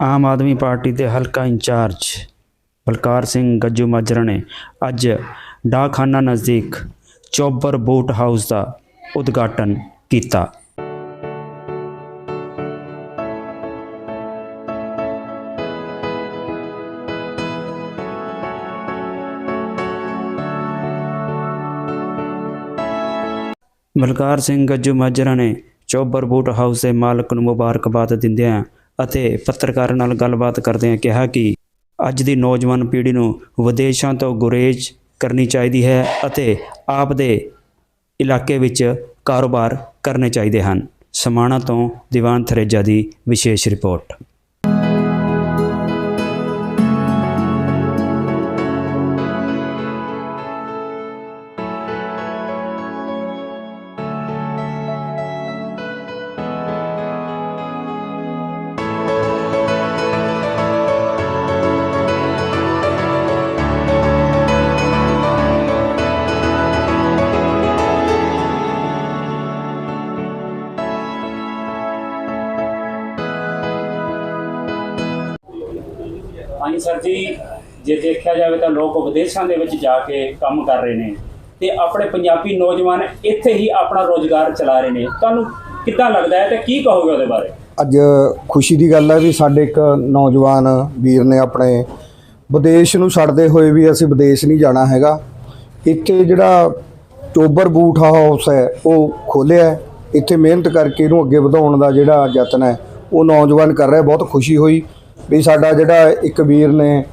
Aam Aadmi party ਦੇ ਹਲਕਾ incharge Balkar Singh Gajju Majra ਨੇ ਅੱਜ ਡਾਕਖਾਨਾ ਨਜ਼ਦੀਕ ਚੌਬਰ ਬੋਟ ਹਾਊਸ ਦਾ ਉਦਘਾਟਨ ਕੀਤਾ। ਬਲਕਾਰ ਸਿੰਘ ਗੱਜੂ ਮਾਜਰਾ ਨੇ ਚੌਬਰ ਬੂਟ ਹਾਊਸ ਦੇ ਮਾਲਕ ਨੂੰ ਮੁਬਾਰਕਬਾਦ ਦਿੰਦਿਆਂ ਅਤੇ ਪੱਤਰਕਾਰਾਂ ਨਾਲ ਗੱਲਬਾਤ ਕਰਦਿਆਂ ਕਿਹਾ ਕਿ ਅੱਜ ਦੀ ਨੌਜਵਾਨ ਪੀੜ੍ਹੀ ਨੂੰ ਵਿਦੇਸ਼ਾਂ ਤੋਂ ਗੁਰੇਜ਼ ਕਰਨੀ ਚਾਹੀਦੀ ਹੈ ਅਤੇ ਆਪ ਦੇ ਇਲਾਕੇ ਵਿੱਚ ਕਾਰੋਬਾਰ ਕਰਨੇ ਚਾਹੀਦੇ ਹਨ। ਸਮਾਣਾ ਤੋਂ ਦੀਵਾਨ ਥਰੇਜਾ ਦੀ ਵਿਸ਼ੇਸ਼ ਰਿਪੋਰਟ। ਹਾਂਜੀ ਸਰ ਜੀ, ਜੇ ਦੇਖਿਆ ਜਾਵੇ ਤਾਂ ਲੋਕ ਵਿਦੇਸ਼ਾਂ ਦੇ ਵਿੱਚ ਜਾ ਕੇ ਕੰਮ ਕਰ ਰਹੇ ਨੇ ਤੇ ਆਪਣੇ ਪੰਜਾਬੀ ਨੌਜਵਾਨ ਇੱਥੇ ਹੀ ਆਪਣਾ ਰੋਜ਼ਗਾਰ ਚਲਾ ਰਹੇ ਨੇ। ਤੁਹਾਨੂੰ ਕਿੱਦਾਂ ਲੱਗਦਾ ਹੈ ਤੇ ਕੀ ਕਹੋਗੇ ਉਹਦੇ ਬਾਰੇ? ਅੱਜ ਖੁਸ਼ੀ ਦੀ ਗੱਲ ਹੈ ਵੀ ਸਾਡੇ ਇੱਕ ਨੌਜਵਾਨ ਵੀਰ ਨੇ ਆਪਣੇ ਵਿਦੇਸ਼ ਨੂੰ ਛੱਡਦੇ ਹੋਏ ਵੀ ਅਸੀਂ ਵਿਦੇਸ਼ ਨਹੀਂ ਜਾਣਾ ਹੈਗਾ। ਇੱਥੇ ਜਿਹੜਾ ਚੋਬਰ ਬੂਟ ਹਾਊਸ ਹੈ ਉਹ ਖੋਲਿਆ ਇੱਥੇ ਮਿਹਨਤ ਕਰਕੇ ਇਹਨੂੰ ਅੱਗੇ ਵਧਾਉਣ ਦਾ ਜਿਹੜਾ ਯਤਨ ਹੈ, ਉਹ ਨੌਜਵਾਨ ਕਰ ਰਿਹਾ, ਬਹੁਤ ਖੁਸ਼ੀ ਹੋਈ। ਵੀ ਸਾਡਾ ਜਿਹੜਾ ਇੱਕ ਵੀਰ ਨੇ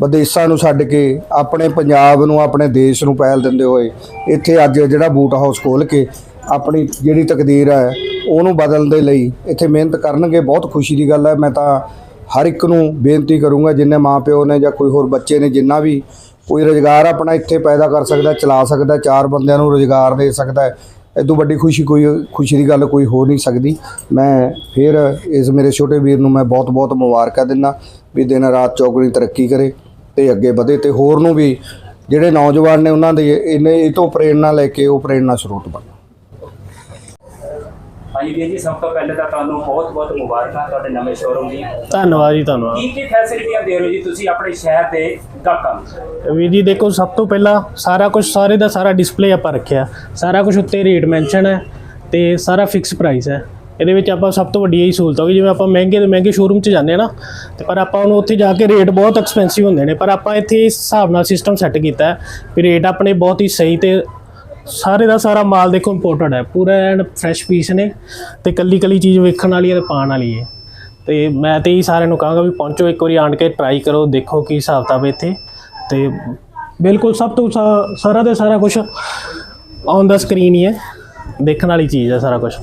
ਵਿਦੇਸ਼ਾਂ ਨੂੰ ਛੱਡ ਕੇ ਆਪਣੇ ਪੰਜਾਬ ਨੂੰ, ਆਪਣੇ ਦੇਸ਼ ਨੂੰ ਪਹਿਲ ਦਿੰਦੇ ਹੋਏ ਇੱਥੇ ਅੱਜ ਜਿਹੜਾ ਬੂਟ ਹਾਊਸ ਖੋਲ ਕੇ ਆਪਣੀ ਜਿਹੜੀ ਤਕਦੀਰ ਹੈ, ਉਹਨੂੰ ਬਦਲਣ ਦੇ ਲਈ ਇੱਥੇ ਮਿਹਨਤ ਕਰਨਗੇ, ਬਹੁਤ ਖੁਸ਼ੀ ਦੀ ਗੱਲ ਹੈ। ਮੈਂ ਤਾਂ ਹਰ ਇੱਕ ਨੂੰ ਬੇਨਤੀ ਕਰੂੰਗਾ, ਜਿੰਨੇ ਮਾਪਿਓ ਨੇ ਜਾਂ ਕੋਈ ਹੋਰ ਬੱਚੇ ਨੇ, ਜਿੰਨਾ ਵੀ ਕੋਈ ਰੋਜ਼ਗਾਰ ਆਪਣਾ ਇੱਥੇ ਪੈਦਾ ਕਰ ਸਕਦਾ, ਚਲਾ ਸਕਦਾ, ਚਾਰ ਬੰਦਿਆਂ ਨੂੰ ਰੋਜ਼ਗਾਰ ਦੇ ਸਕਦਾ ਇਦੋਂ ਵੱਡੀ ਖੁਸ਼ੀ ਕੋਈ, ਖੁਸ਼ੀ ਦੀ ਗੱਲ ਕੋਈ ਹੋ ਨਹੀਂ ਸਕਦੀ। ਮੈਂ ਫਿਰ ਇਸ ਮੇਰੇ ਛੋਟੇ ਵੀਰ ਨੂੰ ਮੈਂ ਬਹੁਤ ਬਹੁਤ ਮੁਬਾਰਕਾਂ ਦਿੰਦਾ ਵੀ ਦਿਨ ਰਾਤ ਚੌਗਣੀ ਤਰੱਕੀ ਕਰੇ ਤੇ ਅੱਗੇ ਵਧੇ ਤੇ ਹੋਰ ਨੂੰ ਵੀ ਜਿਹੜੇ ਨੌਜਵਾਨ ਨੇ ਉਹਨਾਂ ਦੇ ਇਹਨੇ ਇਹ ਤੋਂ ਪ੍ਰੇਰਣਾ ਲੈ ਕੇ ਉਹ ਪ੍ਰੇਰਣਾ ਸਰੋਤ ਬਣ। ਹਾਂਜੀ ਵੀਰ ਜੀ ਸਭ ਤੋਂ ਪਹਿਲੇ ਤਾਂ ਤੁਹਾਨੂੰ ਬਹੁਤ ਬਹੁਤ ਮੁਬਾਰਕਾਂ ਤੁਹਾਡੇ ਨਵੇਂ ਸ਼ੋਰੂਮ ਦੀ। ਧੰਨਵਾਦ ਜੀ ਧੰਨਵਾਦ। ਕੀ ਕੀ ਫੈਸਿਲਿਟੀਆਂ ਦੇ ਰਹੇ ਹੋ ਜੀ ਤੁਸੀਂ ਆਪਣੇ ਸ਼ਹਿਰ ਦੇ ਗਾਹਕਾਂ ਨੂੰ? ਵੀਰ ਜੀ ਦੇਖੋ ਸਭ ਤੋਂ ਪਹਿਲਾਂ ਸਾਰਾ ਕੁਝ ਸਾਰੇ ਦਾ ਸਾਰਾ ਡਿਸਪਲੇ ਆਪਾਂ ਰੱਖਿਆ। ਸਾਰਾ ਕੁਝ ਉੱਤੇ ਰੇਟ ਮੈਂਸ਼ਨ ਹੈ ਤੇ ਸਾਰਾ ਫਿਕਸ ਪ੍ਰਾਈਸ ਹੈ। ਇਹਦੇ ਵਿੱਚ ਆਪਾਂ ਸਭ ਤੋਂ ਵੱਡੀ ਇਹ ਸਹੂਲਤ ਹੋ ਗਈ ਜਿਵੇਂ ਆਪਾਂ ਮਹਿੰਗੇ ਤੋਂ ਮਹਿੰਗੇ ਸ਼ੋਰੂਮ 'ਚ ਜਾਂਦੇ ਆ ਨਾ ਤੇ ਪਰ ਆਪਾਂ ਉਹਨੂੰ ਉੱਥੇ ਜਾ ਕੇ ਰੇਟ ਬਹੁਤ ਐਕਸਪੈਂਸਿਵ ਹੁੰਦੇ ਨੇ। ਪਰ ਆਪਾਂ ਇੱਥੇ ਇਸ ਹਿਸਾਬ ਨਾਲ ਸਿਸਟਮ ਸੈੱਟ ਕੀਤਾ ਹੈ ਵੀ ਰੇਟ ਆਪਣੇ ਬਹੁਤ ਹੀ ਸਹੀ ਤੇ ਸਾਰੇ ਦਾ ਸਾਰਾ ਮਾਲ ਦੇਖੋ ਇੰਪੋਰਟਡ ਹੈ। ਪੂਰਾ ਐਂਡ ਫਰੈਸ਼ ਪੀਸ ਨੇ ਤੇ ਕੱਲੀ ਕੱਲੀ ਚੀਜ਼ ਵੇਖਣ ਵਾਲੀ ਹੈ ਤੇ ਪਾਉਣ ਵਾਲੀ ਹੈ। ਤੇ ਮੈਂ ਤੇ ਹੀ ਸਾਰਿਆਂ ਨੂੰ ਕਹਾਂਗਾ ਵੀ ਪਹੁੰਚੋ ਇੱਕ ਵਾਰੀ ਆਣ ਕੇ ਟਰਾਈ ਕਰੋ, ਦੇਖੋ ਕੀ ਹਿਸਾਬ ਕਿਤਾਬ ਇੱਥੇ। ਤੇ ਬਿਲਕੁਲ ਸਭ ਤੋਂ ਸਾ- ਸਾਰਾ ਦੇ ਸਾਰਾ ਕੁਝ ਔਨ ਦਾ ਸਕਰੀਨ ਹੀ ਹੈ। ਦੇਖਣ ਵਾਲੀ ਚੀਜ਼ ਹੈ ਸਾਰਾ ਕੁਝ